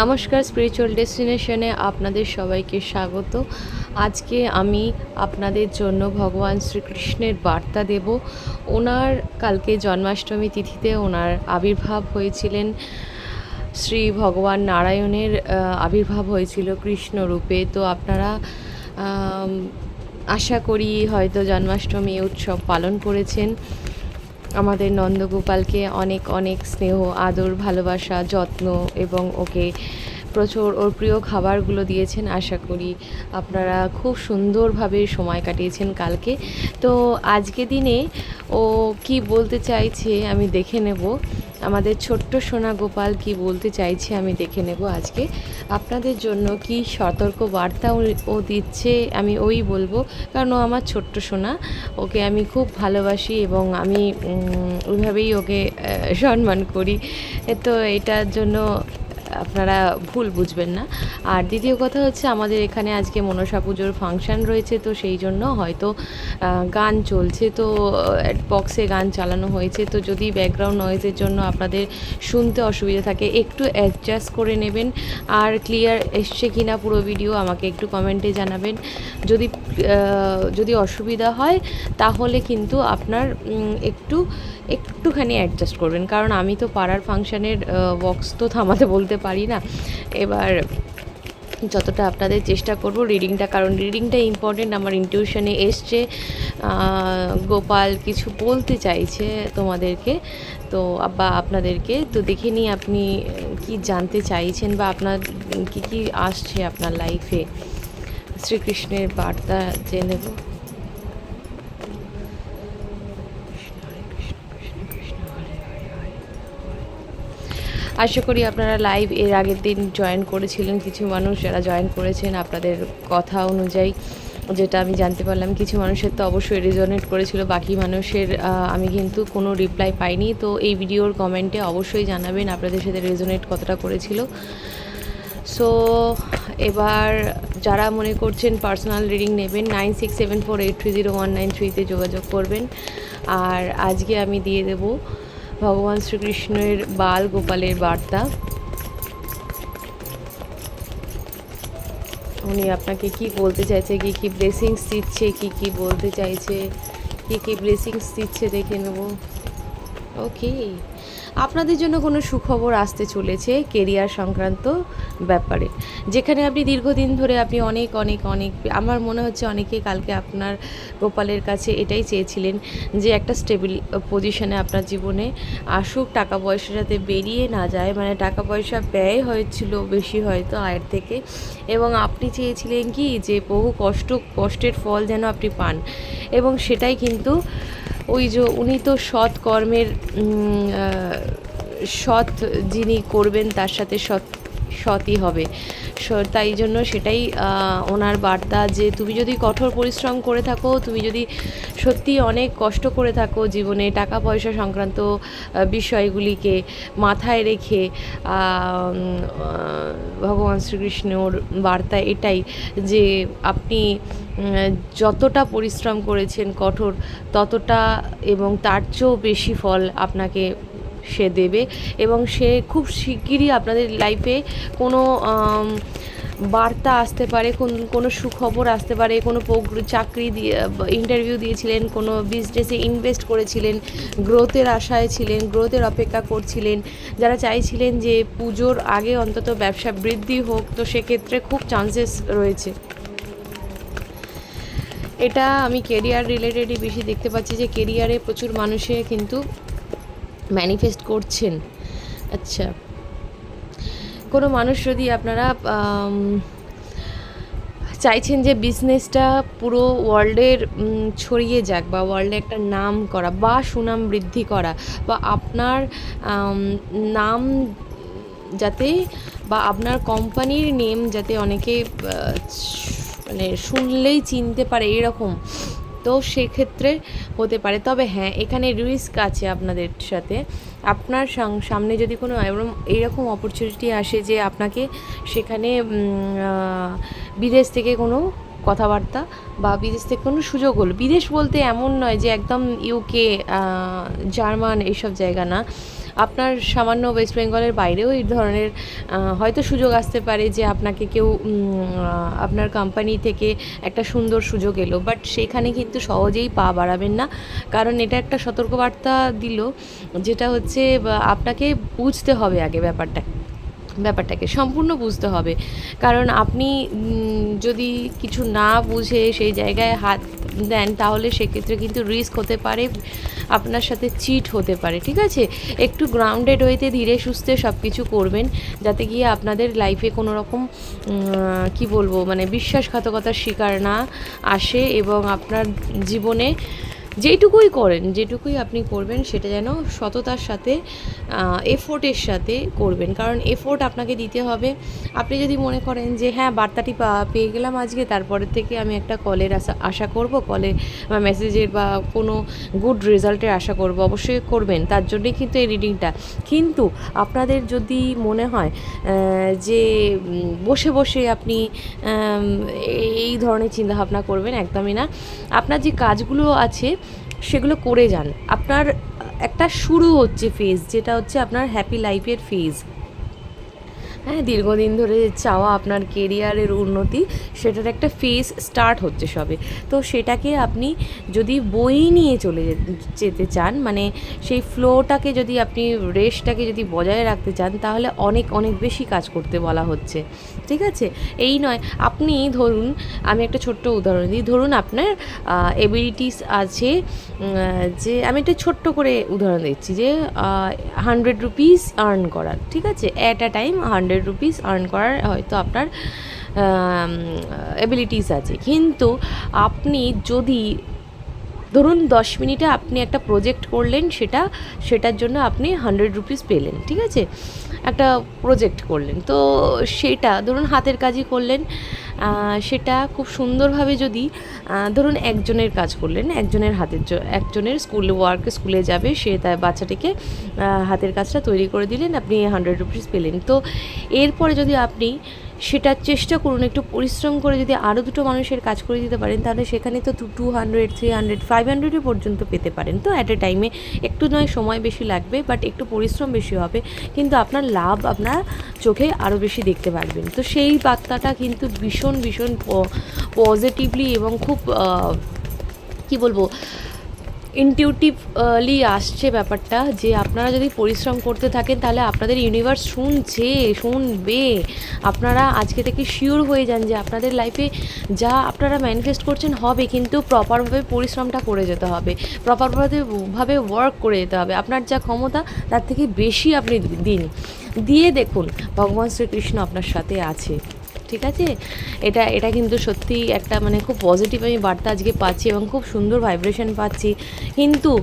নমস্কার স্পিরিচুয়াল ডেস্টিনেশনে আপনাদের সবাইকে স্বাগত। আজকে আমি আপনাদের জন্য ভগবান শ্রীকৃষ্ণের বার্তা দেব। ওনার কালকে জন্মাষ্টমী তিথিতে ওনার আবির্ভাব হয়েছিলেন। শ্রী ভগবান নারায়ণের আবির্ভাব হয়েছিল কৃষ্ণ রূপে তো আপনারা আশা করি হয়তো জন্মাষ্টমী উৎসব পালন করেছেন। আমাদের নন্দগোপালকে অনেক অনেক স্নেহ, আদর, ভালোবাসা, যত্ন এবং ওকে প্রচুর ওর প্রিয় খাবারগুলো দিয়েছেন আশা করি আপনারা খুব সুন্দরভাবে সময় কাটিয়েছেন কালকে। তো আজকে দিনে ও কি বলতে চাইছে আমি দেখে নেব। আমাদের ছোট্ট সোনা গোপাল কি বলতে চাইছে আমি দেখে নেব আজকে। আপনাদের জন্য কি সতর্ক বার্তা ও- দিচ্ছে আমি ওই বলব, কারণ ও আমার ছোট্ট সোনা। ওকে আমি খুব ভালোবাসি এবং আমি ওইভাবেই ওকে সম্মান করি। তো এটার জন্য আপনারা ভুল বুঝবেন না। আর দ্বিতীয় কথা হচ্ছে আমাদের এখানে আজকে মনসা পুজোর ফাংশন রয়েছে, তো সেই জন্য হয়তো গান চলছে। তো বক্সে গান চালানো হয়েছে। তো যদি ব্যাকগ্রাউন্ড নয়েজের জন্য আপনাদের শুনতে অসুবিধা থাকে, একটু অ্যাডজাস্ট করে নেবেন। আর ক্লিয়ার এসছে কি না পুরো ভিডিও আমাকে একটু কমেন্টে জানাবেন। যদি যদি অসুবিধা হয়, তাহলে কিন্তু আপনার একটু, একটুখানি অ্যাডজাস্ট করবেন। কারণ আমি তো পাড়ার ফাংশানের বক্স তো থামাতে বলতে পারি না। এবার যতটা আপনাদের চেষ্টা করব রিডিংটা কারণ রিডিংটা ইম্পর্টেন্ট আমার ইনটিউশনে এসছে। গোপাল কিছু বলতে চাইছে তোমাদেরকে। তো বা আপনাদেরকে তো দেখে নিই আপনি কি জানতে চাইছেন বা আপনার কি কি আসছে আপনার লাইফে শ্রীকৃষ্ণের বার্তা জেনে নেব। আশা করি আপনারা লাইভ এর আগের দিন জয়েন করেছিলেন। কিছু মানুষ যারা জয়েন করেছেন, আপনাদের কথা অনুযায়ী যেটা আমি জানতে পারলাম, কিছু মানুষের তো অবশ্যই রেজনেট করেছিল, বাকি মানুষের আমি কিন্তু কোনো রিপ্লাই পাইনি। তো এই ভিডিওর কমেন্টে অবশ্যই জানাবেন, আপনাদের সাথে রেজনেট কতটা করেছিল। সো এবার যারা মনে করছেন পার্সোনাল রিডিং নেবেন nine six seven four eight three zero one nine থ্রিতে যোগাযোগ করবেন। আর আজকে আমি দিয়ে দেব ভগবান শ্রীকৃষ্ণের বাল গোপালের বার্তা। উনি আপনাকে কি বলতে চাইছে, কি কি ব্লেসিংস দিচ্ছে, কি কি বলতে চাইছে, কি কি ব্লেসিংস দিচ্ছে দেখে নেব। ওকে আপনাদের জন্য কোনো সুখবর আসতে চলেছে কেরিয়ার সংক্রান্ত ব্যাপারে? যেখানে আপনি দীর্ঘদিন ধরে আপনি অনেক অনেক অনেক, আমার মনে হচ্ছে অনেকে কালকে আপনার গোপালের কাছে এটাই চেয়েছিলেন যে একটা স্টেবিল পজিশনে আপনার জীবনে আসুক, টাকা পয়সা যাতে বেরিয়ে না যায়। মানে টাকা পয়সা ব্যয় হয়েছিল বেশি হয়তো আয়ের থেকে। এবং আপনি চেয়েছিলেন কি যে বহু কষ্ট, কষ্টের ফল যেন আপনি পান। এবং সেটাই কিন্তু ওই যে উনি তো সৎ কর্মের সৎ যিনি করবেন তার সাথে সৎ সৎই হবে। তাই জন্য সেটাই ওনার বার্তা যে তুমি যদি কঠোর পরিশ্রম করে থাকো, তুমি যদি সত্যি অনেক কষ্ট করে থাকো জীবনে টাকা পয়সা সংক্রান্ত বিষয়গুলিকে মাথায় রেখে ভগবান শ্রীকৃষ্ণর বার্তা এটাই যে আপনি যতটা পরিশ্রম করেছেন কঠোর, ততটা এবং তার চেয়েও বেশি ফল আপনাকে সে দেবে এবং সে খুব শিগগিরই আপনাদের লাইফে কোনো বার্তা আসতে পারে, কোন, কোনো সুখবর আসতে পারে, কোনো চাকরি দিয়ে ইন্টারভিউ দিয়েছিলেন, কোনো বিজনেসে ইনভেস্ট করেছিলেন গ্রোথের আশায় ছিলেন গ্রোথের অপেক্ষা করছিলেন, যারা চাইছিলেন যে পুজোর আগে অন্তত ব্যবসা বৃদ্ধি হোক, তো সেক্ষেত্রে খুব চান্সেস রয়েছে। এটা আমি কেরিয়ার রিলেটেডই বেশি দেখতে পাচ্ছি যে কেরিয়ারে প্রচুর মানুষে কিন্তু ম্যানিফেস্ট করছেন। আচ্ছা। কোনো মানুষ যদি আপনারা চাইছেন যে বিজনেসটা পুরো ওয়ার্ল্ডের ছড়িয়ে যাক বা ওয়ার্ল্ডে একটা নাম করা বা সুনাম বৃদ্ধি করা বা আপনার নাম যাতে বা আপনার কোম্পানির নেম যাতে অনেকে মানে শুনলেই চিনতে পারে এরকম তো সেক্ষেত্রে হতে পারে। তবে হ্যাঁ এখানে রিস্ক আছে আপনাদের সাথে। আপনার সামনে যদি কোনো এরকম এইরকম অপরচুনিটি আসে যে আপনাকে সেখানে বিদেশ থেকে কোনো কথাবার্তা বা বিদেশ থেকে কোনো সুযোগ হলো। বিদেশ বলতে এমন নয় যে একদম ইউকে জার্মান এইসব জায়গা না। আপনার সামান্য ওয়েস্ট বেঙ্গলের বাইরেও এই ধরনের হয়তো সুযোগ আসতে পারে যে আপনাকে কেউ আপনার কোম্পানি থেকে একটা সুন্দর সুযোগ এলো। বাট সেখানে কিন্তু সহজেই পা বাড়াবেন না। কারণ এটা একটা সতর্কবার্তা দিল, যেটা হচ্ছে আপনাকে বুঝতে হবে আগে ব্যাপারটা। ব্যাপারটাকে সম্পূর্ণ বুঝতে হবে। কারণ আপনি যদি কিছু না বুঝে সেই জায়গায় হাত দেন, তাহলে সেক্ষেত্রে কিন্তু রিস্ক হতে পারে, আপনার সাথে চিট হতে পারে, ঠিক আছে? একটু গ্রাউন্ডেড হইতে ধীরে সুস্থে সব কিছু করবেন, যাতে গিয়ে আপনাদের লাইফে কোনো রকম কি বলব মানে বিশ্বাসঘাতকতার শিকার না আসে এবং আপনার জীবনে যেইটুকুই করেন, যেটুকুই আপনি করবেন সেটা যেন সততার সাথে এফোর্টের সাথে করবেন। কারণ এফোর্ট আপনাকে দিতে হবে। আপনি যদি মনে করেন যে হ্যাঁ বার্তাটি পেয়ে গেলাম আজকে তারপরের থেকে আমি একটা কলের আশা আশা করব কলে বা মেসেজের বা কোনো গুড রেজাল্টের আশা করব। অবশ্যই করবেন, তার জন্যই কিন্তু এই রিডিংটা কিন্তু আপনাদের যদি মনে হয় যে বসে বসে আপনি এই ধরনের চিন্তাভাবনা করবেন, একদমই না। আপনার যে কাজগুলো আছে সেগুলো করে যান। আপনার একটা শুরু হচ্ছে ফেজ যেটা হচ্ছে আপনার হ্যাপি লাইফের ফেজ হ্যাঁ দীর্ঘদিন ধরে চাওয়া আপনার কেরিয়ারের উন্নতি, সেটার একটা ফেস স্টার্ট হচ্ছে সবে। তো সেটাকে আপনি যদি বই নিয়ে চলে যেতে চান মানে সেই ফ্লোটাকে যদি আপনি রেসটাকে যদি বজায় রাখতে চান, তাহলে অনেক অনেক বেশি কাজ করতে বলা হচ্ছে। ঠিক আছে? এই নয়, আপনি ধরুন, আমি একটা ছোট্ট উদাহরণ দিই। ধরুন আপনার এবিলিটিস আছে যে, আমি একটা ছোট্ট করে উদাহরণ দিচ্ছি যে হান্ড্রেড রুপিস আর্ন করার। ঠিক আছে? At a time hundred rupees earn করার হয়তো আপনার অ্যাবিলিটিস আছে। কিন্তু আপনি যদি ধরুন দশ মিনিটে আপনি একটা প্রজেক্ট করলেন, সেটা, সেটার জন্য আপনি হান্ড্রেড রুপিস পেলেন, ঠিক আছে? একটা প্রজেক্ট করলেন। তো সেটা, ধরুন হাতের কাজই করলেন সেটা খুব সুন্দরভাবে যদি ধরুন একজনের কাজ করলেন, একজনের হাতের একজনের স্কুল ওয়ার্ক স্কুলে যাবে, সে তার বাচ্চাটিকে হাতের কাজটা তৈরি করে দিলেন, আপনি হান্ড্রেড রুপিস পেলেন। তো এরপরে যদি আপনি সেটা চেষ্টা করুন, একটু পরিশ্রম করে যদি আরও দুটো মানুষের কাজ করে দিতে পারেন, তাহলে সেখানে তো two hundred three hundred five হান্ড্রেডও পর্যন্ত পেতে পারেন। তো অ্যাট এ টাইমে একটু নয়, সময় বেশি লাগবে বাট একটু পরিশ্রম বেশি হবে, কিন্তু আপনার লাভ আপনার চোখে আরও বেশি দেখতে পারবেন। তো সেই বার্তাটা কিন্তু ভীষণ ভীষণ পজিটিভলি এবং খুব কি বলব ইনটিউটিভলি আসছে ব্যাপারটা যে আপনারা যদি পরিশ্রম করতে থাকেন, তাহলে আপনাদের ইউনিভার্স শুনছে, শুনবে। আপনারা আজকে থেকে শিওর হয়ে যান যে আপনাদের লাইফে যা আপনারা ম্যানিফেস্ট করছেন হবে, কিন্তু প্রপারভাবে পরিশ্রমটা করে যেতে হবে। প্রপারভাবে ভাবে ওয়ার্ক করে যেতে হবে। আপনার যা ক্ষমতা, তার থেকে বেশি আপনি দিন। দিয়ে দেখুন, ভগবান শ্রীকৃষ্ণ আপনার সাথে আছে। ঠিক আছে? এটা এটা কিন্তু সত্যি একটা মানে খুব পজিটিভ আমি বার্তা আজকে পাচ্ছি এবং খুব সুন্দর ভাইব্রেশন পাচ্ছি। কিন্তু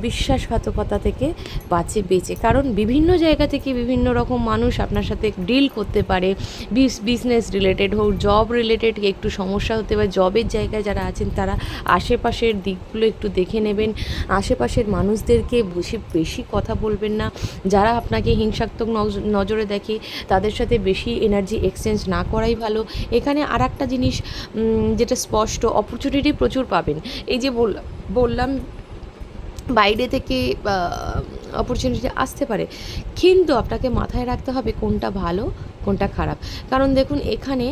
বিশ্বাসঘাতকতা থেকে বাঁচে, বেঁচে। কারণ বিভিন্ন জায়গা থেকে বিভিন্ন রকম মানুষ আপনার সাথে ডিল করতে পারে। বিজনেস রিলেটেড হোক জব রিলেটেড একটু সমস্যা হতে পারে। জবের জায়গায় যারা আছেন, তারা আশেপাশের দিকগুলো একটু দেখে নেবেন। আশেপাশের মানুষদেরকে বেশি বেশি কথা বলবেন না। যারা আপনাকে হিংসাত্মক নজ- নজরে দেখে, তাদের সাথে বেশি এনার্জি এক্সচেঞ্জ না করাই ভালো। এখানে আর একটা জিনিস যেটা স্পষ্ট অপরচুনিটি প্রচুর পাবেন। এই যে বললাম বাইরে থেকে অপরচুনিটি আসতে পারে। কিন্তু আপনাকে মাথায় রাখতে হবে কোনটা ভালো, কোনটা খারাপ। কারণ দেখুন, এখানে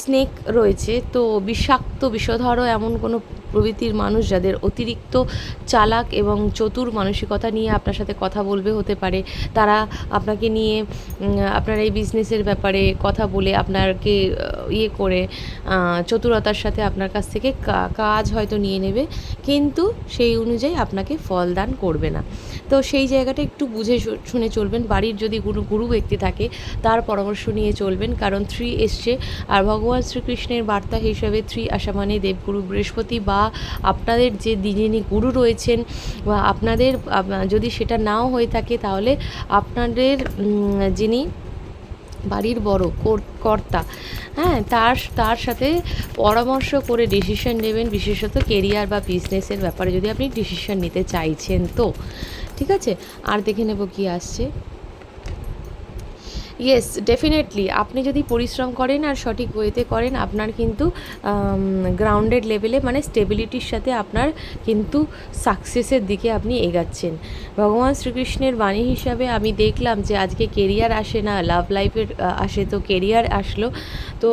স্নেক রয়েছে, তো বিষাক্ত বিষধরও এমন কোনো প্রভৃতির মানুষ যাদের অতিরিক্ত চালাক এবং চতুর মানসিকতা নিয়ে আপনার সাথে কথা বলবে হতে পারে। তারা আপনাকে নিয়ে আপনার এই বিজনেসের ব্যাপারে কথা বলে আপনাকে ইয়ে করে চতুরতার সাথে আপনার কাছ থেকে কাজ হয়তো নিয়ে নেবে। কিন্তু সেই অনুযায়ী আপনাকে ফলদান করবে না। তো সেই জায়গাটা একটু বুঝে শুনে চলবেন। বাড়ির যদি গুরু গুরু ব্যক্তি থাকে, তার পরামর্শ নিয়ে চলবেন, কারণ থ্রি এসছে। আর ভগবান শ্রীকৃষ্ণের বার্তা হিসেবে থ্রি আসা মানে দেবগুরু বৃহস্পতি বা আপনাদের যে যিনি গুরু রয়েছেন বা আপনাদের যদি সেটা নাও হয়ে থাকে, তাহলে আপনাদের যিনি বাড়ির বড় কর- কর্তা হ্যাঁ তার তার সাথে পরামর্শ করে ডিসিশন নেবেন, বিশেষত কেরিয়ার বা বিজনেসের ব্যাপারে যদি আপনি ডিসিশন নিতে চাইছেন তো। ঠিক আছে? আর দেখে নেব কি আসছে। ইয়েস ডেফিনেটলি আপনি যদি পরিশ্রম করেন আর সঠিক ওয়েতে করেন, আপনার কিন্তু গ্রাউন্ডেড লেভেলে মানে স্টেবিলিটির সাথে আপনার কিন্তু সাকসেসের দিকে আপনি এগাচ্ছেন। ভগবান শ্রীকৃষ্ণের বাণী হিসাবে আমি দেখলাম যে আজকে কেরিয়ার আসে না লাভ লাইফের আসে, তো কেরিয়ার আসলো। তো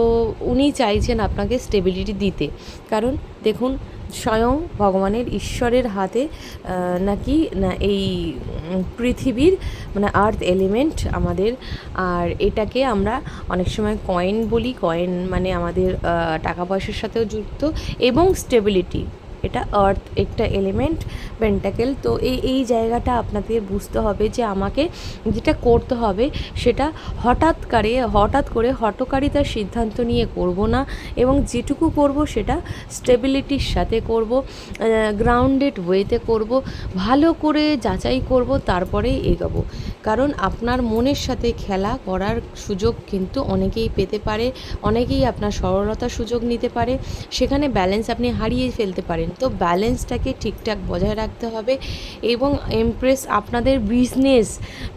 উনি চাইছেন আপনাকে স্টেবিলিটি দিতে। কারণ দেখুন, স্বয়ং ভগবানের ঈশ্বরের হাতে নাকি না, এই পৃথিবীর মানে আর্থ এলিমেন্ট আমাদের। আর এটাকে আমরা অনেক সময় কয়েন বলি কয়েন মানে আমাদের টাকা পয়সার সাথেও যুক্ত এবং স্টেবিলিটি এটা আর্থ একটা এলিমেন্ট পেন্টাকেল তো এই এই জায়গাটা আপনাদের বুঝতে হবে যে আমাকে যেটা করতে হবে সেটা হঠাৎ করে হঠাৎ করে হটকারিতার সিদ্ধান্ত নিয়ে করব না এবং যেটুকু করব সেটা স্টেবিলিটির সাথে করব গ্রাউন্ডেড ওয়েতে করব, ভালো করে যাচাই করব, তারপরেই এগোবো। কারণ আপনার মনের সাথে খেলা করার সুযোগ কিন্তু অনেকেই পেতে পারে, অনেকেই আপনার সরলতার সুযোগ নিতে পারে, সেখানে ব্যালেন্স আপনি হারিয়ে ফেলতে পারেন। তো ব্যালেন্সটাকে ঠিকঠাক বজায় রাখতে হবে এবং এমপ্রেস আপনাদের বিজনেস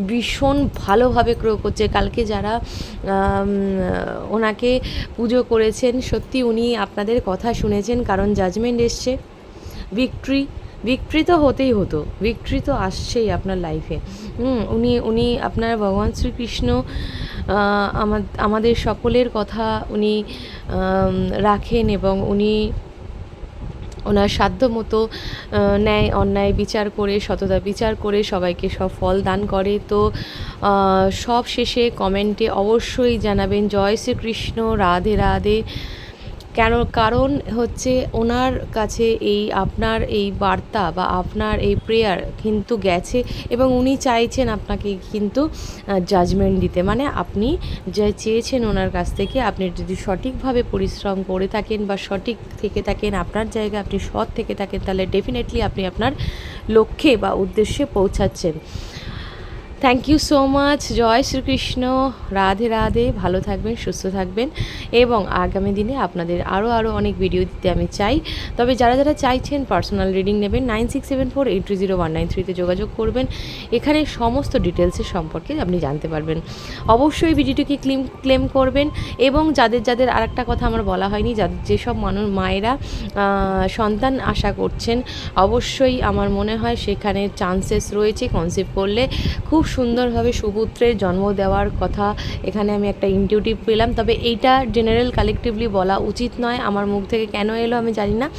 ভীষণ ভালোভাবে গ্রো করছে। কালকে যারা ওনাকে পুজো করেছেন, সত্যি উনি আপনাদের কথা শুনেছেন, কারণ জাজমেন্ট এসছে। ভিক্ট্রি ভিক্টরি তো হতেই হতো। ভিক্টরি তো আসছেই আপনার লাইফে উনি উনি আপনার ভগবান শ্রীকৃষ্ণ আমাদের সকলের কথা উনি রাখেন এবং উনি ওনার সাধ্য মতো ন্যায়, অন্যায় বিচার করে, সততা বিচার করে সবাইকে সব ফল দান করে। তো সব শেষে কমেন্টে অবশ্যই জানাবেন, জয় শ্রীকৃষ্ণ, রাধে রাধে। কেন, কারণ হচ্ছে ওনার কাছে এই আপনার এই বার্তা বা আপনার এই প্রেয়ার কিন্তু গেছে এবং উনি চাইছেন আপনাকে কিন্তু জাজমেন্ট দিতে। মানে আপনি যা চেয়েছেন ওনার কাছ থেকে, আপনি যদি সঠিকভাবে পরিশ্রম করে থাকেন বা সঠিক থেকে থাকেন, আপনার জায়গায় আপনি সৎ থেকে থাকেন, তাহলে ডেফিনেটলি আপনি আপনার লক্ষ্যে বা উদ্দেশ্যে পৌঁছাচ্ছেন। থ্যাংক ইউ সো মাচ জয় শ্রীকৃষ্ণ। রাধে রাধে, ভালো থাকবেন, সুস্থ থাকবেন। এবং আগামী দিনে আপনাদের আরও আরও অনেক ভিডিও দিতে আমি চাই। তবে যারা যারা চাইছেন পার্সোনাল রিডিং নেবেন nine six seven four eight three zero one nine থ্রিতে যোগাযোগ করবেন। এখানে সমস্ত ডিটেলসের সম্পর্কে আপনি জানতে পারবেন। অবশ্যই ভিডিওটিকে ক্লেম ক্লেম করবেন। এবং যাদের যাদের আর একটা কথা আমার বলা হয়নি, যাদের, যেসব মানুষ, মায়েরা সন্তান আশা করছেন, অবশ্যই আমার মনে হয় সেখানে চান্সেস রয়েছে কনসিভ করলে। খুব সুন্দরভাবে সুপুত্রের জন্ম দেওয়ার কথা এখানে আমি একটা ইনটিউটিভ পেলাম। তবে এইটা জেনারেল কালেকটিভলি বলা উচিত নয়। আমার মুখ থেকে কেন এলো আমি জানি না।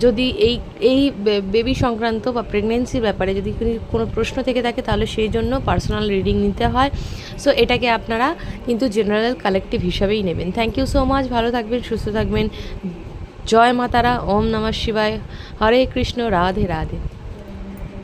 যদি এই এই বেবি সংক্রান্ত বা প্রেগনেন্সির ব্যাপারে যদি কোনো- প্রশ্ন থেকে থাকে, তাহলে সেই জন্য পার্সোনাল রিডিং নিতে হয়। সো এটাকে আপনারা কিন্তু জেনারেল কালেকটিভ হিসাবেই নেবেন। থ্যাংক ইউ সো মাচ ভালো থাকবেন, সুস্থ থাকবেন। জয় মাতারা। ওম নমঃ শিবায়। হরে কৃষ্ণ। রাধে রাধে।